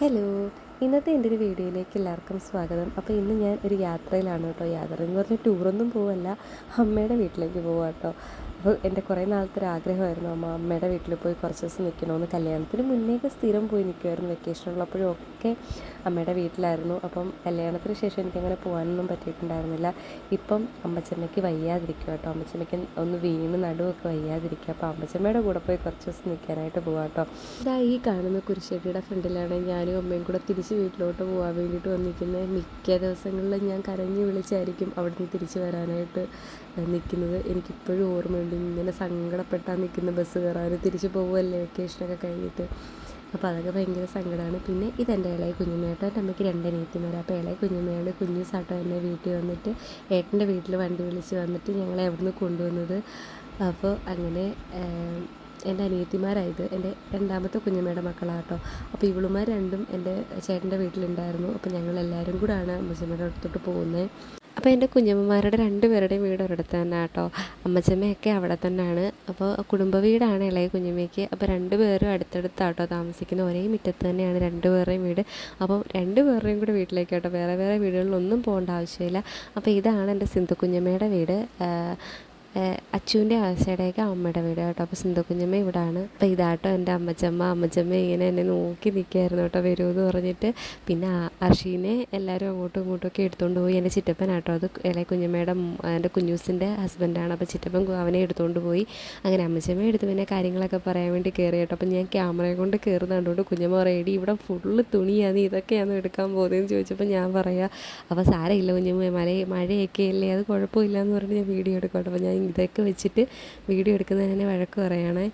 Hello ഇന്നത്തെ എന്റെ ഒരു വീഡിയോയിലേക്ക് എല്ലാവർക്കും സ്വാഗതം. അപ്പോൾ ഇന്ന് ഞാൻ ഒരു യാത്രയിലാണ് കേട്ടോ. യാത്ര എന്ന് പറഞ്ഞാൽ ടൂറൊന്നും പോവല്ല. അമ്മയുടെ വീട്ടിലേക്ക് പോവാം കേട്ടോ. അപ്പോൾ എന്റെ കുറേ നാളത്തെ ഒരു ആഗ്രഹമായിരുന്നു. അമ്മ അമ്മയുടെ വീട്ടിൽ പോയി കുറച്ച് ദിവസം നിൽക്കണമെന്ന്. കല്യാണത്തിന് മുന്നേക്ക് സ്ഥിരം പോയി നിൽക്കുമായിരുന്നു വെക്കേഷൻ ഉള്ളപ്പോഴും ഒക്കെ അമ്മയുടെ വീട്ടിലായിരുന്നു. അപ്പം കല്യാണത്തിന് ശേഷം എനിക്കങ്ങനെ പോകാനൊന്നും പറ്റിയിട്ടുണ്ടായിരുന്നില്ല. ഇപ്പം അമ്മച്ചമ്മയ്ക്ക് വയ്യാതിരിക്കുക കേട്ടോ. അമ്മച്ചമ്മയ്ക്ക് ഒന്ന് വീണ് നടുവൊക്കെ വയ്യാതിരിക്കുക. അപ്പോൾ അമ്മച്ചമ്മയുടെ കൂടെ പോയി കുറച്ച് ദിവസം നിൽക്കാനായിട്ട് പോകാം കേട്ടോ. ഇതാ ഈ കാണുന്ന കുരിശടിയുടെ ഫ്രണ്ടിലാണ് ഞാനും അമ്മയും കൂടെ തിരിച്ച് വീട്ടിലോട്ട് പോകാൻ വേണ്ടിയിട്ട് വന്നിരിക്കുന്നത്. മിക്ക ദിവസങ്ങളിലും ഞാൻ കരഞ്ഞു വിളിച്ചായിരിക്കും അവിടുന്ന് തിരിച്ച് വരാനായിട്ട് നിൽക്കുന്നത്. എനിക്കിപ്പോഴും ഓർമ്മയുണ്ട് ഇങ്ങനെ സങ്കടപ്പെട്ടാണ് നിൽക്കുന്ന ബസ് കയറാൻ തിരിച്ച് പോകുമല്ലേ വെക്കേഷനൊക്കെ കഴിഞ്ഞിട്ട്. അപ്പോൾ അതൊക്കെ ഭയങ്കര സങ്കടമാണ്. പിന്നെ ഇതെന്റെ ഇളയ കുഞ്ഞുമ്മേട്ടോ എന്റെ അമ്മയ്ക്ക് രണ്ട് അനിയത്തിമാർ അപ്പോൾ ഇളയ കുഞ്ഞുമേയുടെ കുഞ്ഞു സാട്ടോ എന്നെ വീട്ടിൽ വന്നിട്ട് ഏട്ടന്റെ വീട്ടിൽ വണ്ടി വിളിച്ച് വന്നിട്ട് ഞങ്ങളെ അവിടുന്ന് കൊണ്ടുവന്നത്. അപ്പോൾ അങ്ങനെ എന്റെ അനിയത്തിമാരായത് എന്റെ രണ്ടാമത്തെ കുഞ്ഞമ്മയുടെ മക്കളാട്ടോ. അപ്പോൾ ഇവളുമാർ രണ്ടും എന്റെ ചേട്ടന്റെ വീട്ടിലുണ്ടായിരുന്നു. അപ്പോൾ ഞങ്ങൾ എല്ലാവരും കൂടാണ് അമ്മച്ചമ്മയുടെ അടുത്തോട്ട് പോകുന്നത്. അപ്പോൾ എന്റെ കുഞ്ഞമ്മമാരുടെ രണ്ട് പേരുടെയും വീട് ഒരിടത്ത് തന്നെ കേട്ടോ അമ്മച്ചമ്മയൊക്കെ അവിടെ തന്നെയാണ്. അപ്പോൾ കുടുംബ വീടാണ് ഇളയ കുഞ്ഞമ്മയ്ക്ക്. അപ്പോൾ രണ്ട് പേരും അടുത്തടുത്താട്ടോ താമസിക്കുന്ന ഒരേ മുറ്റത്ത് തന്നെയാണ് രണ്ട് പേരുടെയും വീട്. അപ്പോൾ രണ്ട് പേരുടെയും കൂടെ വീട്ടിലേക്ക് കേട്ടോ വേറെ വേറെ വീടുകളിലൊന്നും പോകേണ്ട ആവശ്യമില്ല. അപ്പോൾ ഇതാണ് എന്റെ സിന്ധു കുഞ്ഞമ്മയുടെ വീട്. അച്ചുവിന്റെ ആശയുടെയൊക്കെ അമ്മയുടെ വീട് കേട്ടോ. അപ്പോൾ സിന്ധു കുഞ്ഞമ്മ ഇവിടാണ്. അപ്പോൾ ഇതാട്ടോ എന്റെ അമ്മച്ചമ്മ. അമ്മച്ചമ്മ ഇങ്ങനെ എന്നെ നോക്കി നിൽക്കുകയായിരുന്നു കേട്ടോ വരുമെന്ന് പറഞ്ഞിട്ട്. പിന്നെ അർഷീനെ എല്ലാവരും അങ്ങോട്ടും ഇങ്ങോട്ടും ഒക്കെ എടുത്തുകൊണ്ട് പോയി. എന്റെ ചിറ്റപ്പനാട്ടോ അത് ഇളയ കുഞ്ഞമ്മയുടെ എന്റെ കുഞ്ഞൂസിന്റെ ഹസ്ബൻഡാണ് അപ്പോൾ ചിറ്റപ്പൻ അവനെ എടുത്തുകൊണ്ട് പോയി. അങ്ങനെ അമ്മച്ചമ്മ എടുത്ത് പിന്നെ കാര്യങ്ങളൊക്കെ പറയാൻ വേണ്ടി കയറി കേട്ടോ. അപ്പോൾ ഞാൻ ക്യാമറയെ കൊണ്ട് കയറുന്ന കണ്ടുകൊണ്ട് കുഞ്ഞമ്മ റെഡി ഇവിടെ ഫുള്ള് തുണിയാണ്. ഇതൊക്കെയാണ് എടുക്കാൻ പോകുന്നതെന്ന് ചോദിച്ചപ്പോൾ ഞാൻ പറയാം അപ്പോൾ സാരമില്ല കുഞ്ഞമ്മ. മഴ മഴയൊക്കെ അല്ലേ അത് കുഴപ്പമില്ല എന്ന് പറഞ്ഞ് ഞാൻ വീഡിയോ എടുക്കാം കേട്ടോ. അപ്പോൾ ഞാൻ ഇതൊക്കെ വെച്ചിട്ട് വീഡിയോ എടുക്കുന്നതിന് തന്നെ വഴക്ക് പറയുകയാണേ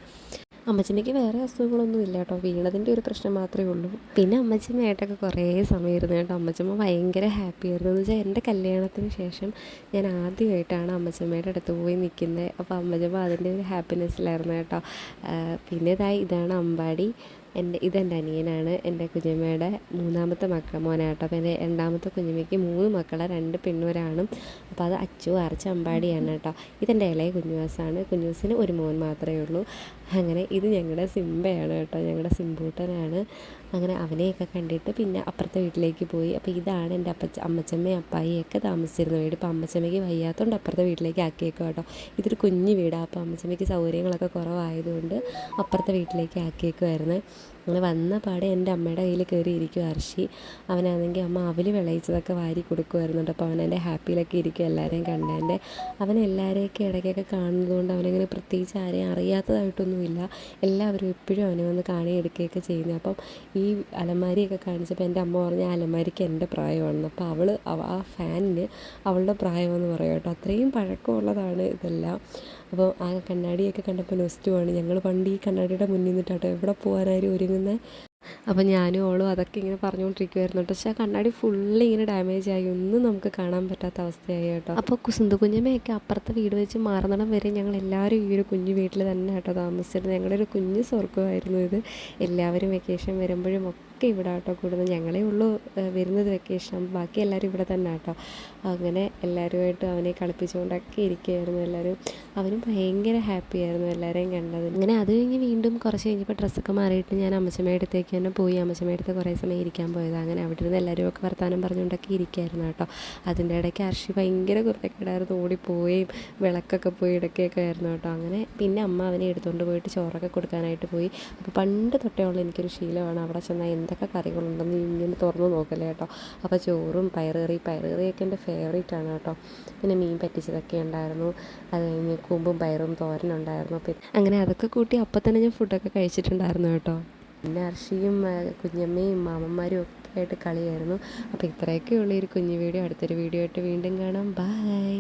അമ്മച്ചമ്മയ്ക്ക് വേറെ അസുഖങ്ങളൊന്നും ഇല്ല കേട്ടോ. വീണതിന്റെ ഒരു പ്രശ്നം മാത്രമേ ഉള്ളൂ. പിന്നെ അമ്മച്ചമ്മയായിട്ടൊക്കെ കുറേ സമയമായിരുന്നു കേട്ടോ. അമ്മച്ചമ്മ ഭയങ്കര ഹാപ്പി ആയിരുന്നു. എന്ന് വെച്ചാൽ എന്റെ കല്യാണത്തിന് ശേഷം ഞാൻ ആദ്യമായിട്ടാണ് അമ്മച്ചമ്മയുടെ അടുത്ത് പോയി നിൽക്കുന്നത്. അപ്പോൾ അമ്മച്ചമ്മ അതിന്റെ ഒരു ഹാപ്പിനെസ്സിലായിരുന്നു കേട്ടോ. പിന്നെ ഇതായി ഇതാണ് അമ്പാടി. എന്റെ ഇതെന്റെ അനിയനാണ് എന്റെ കുഞ്ഞമ്മയുടെ മൂന്നാമത്തെ മക്കൾ മോനാട്ടോ. അപ്പോൾ എന്റെ രണ്ടാമത്തെ കുഞ്ഞമ്മയ്ക്ക് മൂന്ന് മക്കളെ രണ്ട് പെണ്ണൂരാണും. അപ്പോൾ അത് അച്ചു അരച്ച അമ്പാടിയാണ് കേട്ടോ. ഇതെന്റെ ഇളയ കുഞ്ഞുവാസാണ്. കുഞ്ഞുവാസിന് ഒരു മോൻ മാത്രമേ ഉള്ളൂ. അങ്ങനെ ഇത് ഞങ്ങളുടെ സിംബയാണ് കേട്ടോ. ഞങ്ങളുടെ സിംബൂട്ടനാണ് അങ്ങനെ അവനെയൊക്കെ കണ്ടിട്ട് പിന്നെ അപ്പുറത്തെ വീട്ടിലേക്ക് പോയി. അപ്പോൾ ഇതാണ് എന്റെ അപ്പച്ച അമ്മച്ചമ്മയും അപ്പായിയൊക്കെ താമസിച്ചിരുന്ന വീട് ഇപ്പോൾ അമ്മച്ചമ്മയ്ക്ക് വയ്യാത്തതുകൊണ്ട് അപ്പുറത്തെ വീട്ടിലേക്ക് ആക്കിയേക്കും കേട്ടോ. ഇതൊരു കുഞ്ഞു വീടാണ് അപ്പോൾ അമ്മച്ചമ്മയ്ക്ക് സൗകര്യങ്ങളൊക്കെ കുറവായതുകൊണ്ട് അപ്പുറത്തെ വീട്ടിലേക്ക് ആക്കിയേക്കുമായിരുന്നു അങ്ങനെ വന്ന പാടെ എന്റെ അമ്മയുടെ കയ്യിൽ കയറി ഇരിക്കും അർഷി. അവനാണെങ്കിൽ അമ്മ അവൽ വിളയിച്ചതൊക്കെ വാരി കൊടുക്കുമായിരുന്നുണ്ട്. അപ്പോൾ അവനെന്റെ ഹാപ്പിയിലൊക്കെ ഇരിക്കും എല്ലാവരെയും കണ്ടതിന്റെ അവൻ ഇടയ്ക്കൊക്കെ കാണുന്നതുകൊണ്ട് അവനങ്ങനെ പ്രത്യേകിച്ച് ആരെയും അറിയാത്തതായിട്ടൊന്നുമില്ല. എല്ലാവരും എപ്പോഴും അവനെ വന്ന് കാണിയെടുക്കുകയൊക്കെ ചെയ്യുന്നത് അപ്പം ഈ അലമാരിയൊക്കെ കാണിച്ചപ്പോൾ എന്റെ അമ്മ പറഞ്ഞ അലമാരിക്ക് എന്റെ പ്രായമാണെന്ന്. അപ്പോൾ അവൾ ആ ഫാനിന് അവളുടെ പ്രായമെന്ന് പറയും കേട്ടോ. അത്രയും പഴക്കമുള്ളതാണ് ഇതെല്ലാം. അപ്പോൾ ആ കണ്ണാടിയൊക്കെ കണ്ടപ്പോൾ നൊസ്റ്റുമാണ് ഞങ്ങൾ പണ്ട് ഈ കണ്ണാടിയുടെ മുന്നിൽ നിന്നിട്ടാട്ടോ എവിടെ പോകാനായാലും ഒരുങ്ങുന്നത് അപ്പോൾ ഞാനും ഓളും അതൊക്കെ ഇങ്ങനെ പറഞ്ഞുകൊണ്ടിരിക്കുമായിരുന്നു കേട്ടോ. പക്ഷേ ആ കണ്ണാടി ഫുള്ള് ഇങ്ങനെ ഡാമേജ് ആയി. ഒന്നും നമുക്ക് കാണാൻ പറ്റാത്ത അവസ്ഥയായി കേട്ടോ. അപ്പോൾ കുസുന്തു കുഞ്ഞമ്മയൊക്കെ അപ്പുറത്തെ വീട് വെച്ച് മാറുന്നിടം വരെ ഞങ്ങൾ എല്ലാവരും ഈ ഒരു കുഞ്ഞു വീട്ടിൽ തന്നെ കേട്ടോ താമസിച്ചിരുന്നത്. ഞങ്ങളുടെ ഒരു കുഞ്ഞു സ്വർഗമായിരുന്നു ഇത്. എല്ലാവരും വെക്കേഷൻ വരുമ്പോഴും ഒക്കെ ഇവിടെ കേട്ടോ കൂടുന്നത് ഞങ്ങളേ ഉള്ളൂ വരുന്നത് വെക്കേഷൻ ബാക്കി എല്ലാവരും ഇവിടെ തന്നെ കേട്ടോ അങ്ങനെ എല്ലാവരുമായിട്ട് അവനെ കളിപ്പിച്ചുകൊണ്ടൊക്കെ ഇരിക്കുകയായിരുന്നു എല്ലാവരും അവനും ഭയങ്കര ഹാപ്പി ആയിരുന്നു എല്ലാവരെയും കണ്ടത് അങ്ങനെ അത് കഴിഞ്ഞ് വീണ്ടും കുറച്ച് കഴിഞ്ഞപ്പോൾ ഡ്രസ്സൊക്കെ മാറിയിട്ട് ഞാൻ അമ്മച്ചമ്മയുടെ അടുത്തേക്ക് തന്നെ പോയി. അമ്മച്ചമ്മയുടെ അടുത്ത് കുറേ സമയം ഇരിക്കാൻ പോയത്. അങ്ങനെ അവിടെ ഇരുന്ന് എല്ലാവരും ഒക്കെ വർത്താനം പറഞ്ഞുകൊണ്ടൊക്കെ ഇരിക്കുകയായിരുന്നു കേട്ടോ. അതിന്റെ ഇടയ്ക്ക് അർഷി ഭയങ്കര കുറുത്തക്കേടായിരുന്നു ഓടിപ്പോവുകയും വിളക്കൊക്കെ പോയി ഇടയ്ക്കൊക്കെ ആയിരുന്നു കേട്ടോ. അങ്ങനെ പിന്നെ അമ്മ അവനെ എടുത്തുകൊണ്ട് പോയിട്ട് ചോറൊക്കെ കൊടുക്കാനായിട്ട് പോയി. അപ്പോൾ പണ്ട് തൊട്ടേ ഉള്ള എനിക്കൊരു ശീലമാണ് അവിടെ ചെന്നാൽ എന്തൊക്കെ കറികളുണ്ടെന്ന് ഇങ്ങനെ തുറന്ന് നോക്കല്ലേ കേട്ടോ. അപ്പോൾ ചോറും പയറുകറി പയറുകറിയൊക്കെ എന്റെ ഫേവറേറ്റ് ആണ് കേട്ടോ. പിന്നെ മീൻ പറ്റിച്ചതൊക്കെ ഉണ്ടായിരുന്നു. അത് കഴിഞ്ഞ് കൂമ്പും പയറും തോരനുണ്ടായിരുന്നു അപ്പോൾ അങ്ങനെ അതൊക്കെ കൂട്ടി അപ്പം തന്നെ ഞാൻ ഫുഡൊക്കെ കഴിച്ചിട്ടുണ്ടായിരുന്നു കേട്ടോ. പിന്നെ അർഷിയും കുഞ്ഞമ്മയും മാമന്മാരും ഒക്കെ ആയിട്ട് കളിയായിരുന്നു. അപ്പോൾ ഇത്രയൊക്കെ ഉള്ള ഒരു കുഞ്ഞു വീഡിയോ. അടുത്തൊരു വീഡിയോ ആയിട്ട് വീണ്ടും കാണാം. ബായ്